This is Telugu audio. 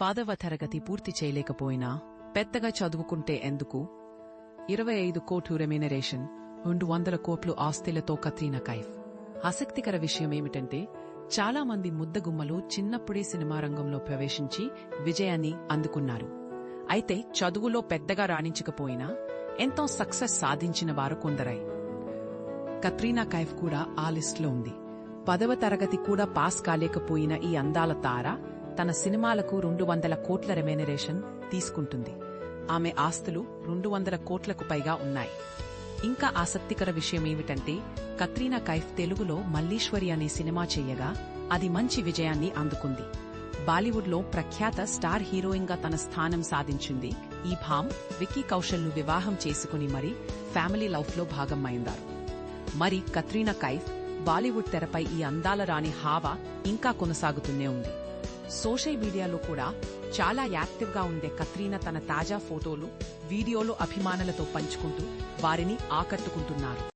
పదవ తరగతి పూర్తి చేయలేకపోయినా పెద్దగా చదువుకుంటే ఎందుకు? ఇరవై ఐదు కోట్లు రెమ్యూనరేషన్ రెండు వందల కోట్లు ఆస్తిలతో కత్రీనా కైఫ్. ఆసక్తికర విషయం ఏమిటంటే చాలా మంది ముద్దగుమ్మలు చిన్నప్పుడే సినిమా రంగంలో ప్రవేశించి విజయాన్ని అందుకున్నారు. అయితే చదువులో పెద్దగా రాణించకపోయినా ఎంతో సక్సెస్ సాధించిన వారు కొందరై. కత్రీనా కైఫ్ కూడా ఆ లిస్టులో ఉంది. పదవ తరగతి కూడా పాస్ కాలేకపోయిన ఈ అందాల తార తన సినిమాలకు రెండు వందల కోట్ల రెమ్యూనరేషన్ తీసుకుంటుంది. ఆమె ఆస్తులు రెండు వందల కోట్లకు పైగా ఉన్నాయి. ఇంకా ఆసక్తికర విషయమేమిటంటే కత్రీనా కైఫ్ తెలుగులో మల్లీశ్వరి అనే సినిమా చేయగా అది మంచి విజయాన్ని అందుకుంది. బాలీవుడ్లో ప్రఖ్యాత స్టార్ హీరోయిన్గా తన స్థానం సాధించింది ఈ భామ్ విక్కీ కౌశల్ను వివాహం చేసుకుని మరి ఫ్యామిలీ లైఫ్లో భాగమైందారు మరి కత్రీనా కైఫ్ బాలీవుడ్ తెరపై ఈ అందాల రాణి హావా ఇంకా కొనసాగుతూనే ఉంది. సోషల్ మీడియాలో కూడా చాలా యాక్టివ్గా ఉండే కత్రీనా తన తాజా ఫోటోలు వీడియోలు అభిమానులతో పంచుకుంటూ వారిని ఆకట్టుకుంటున్నారు.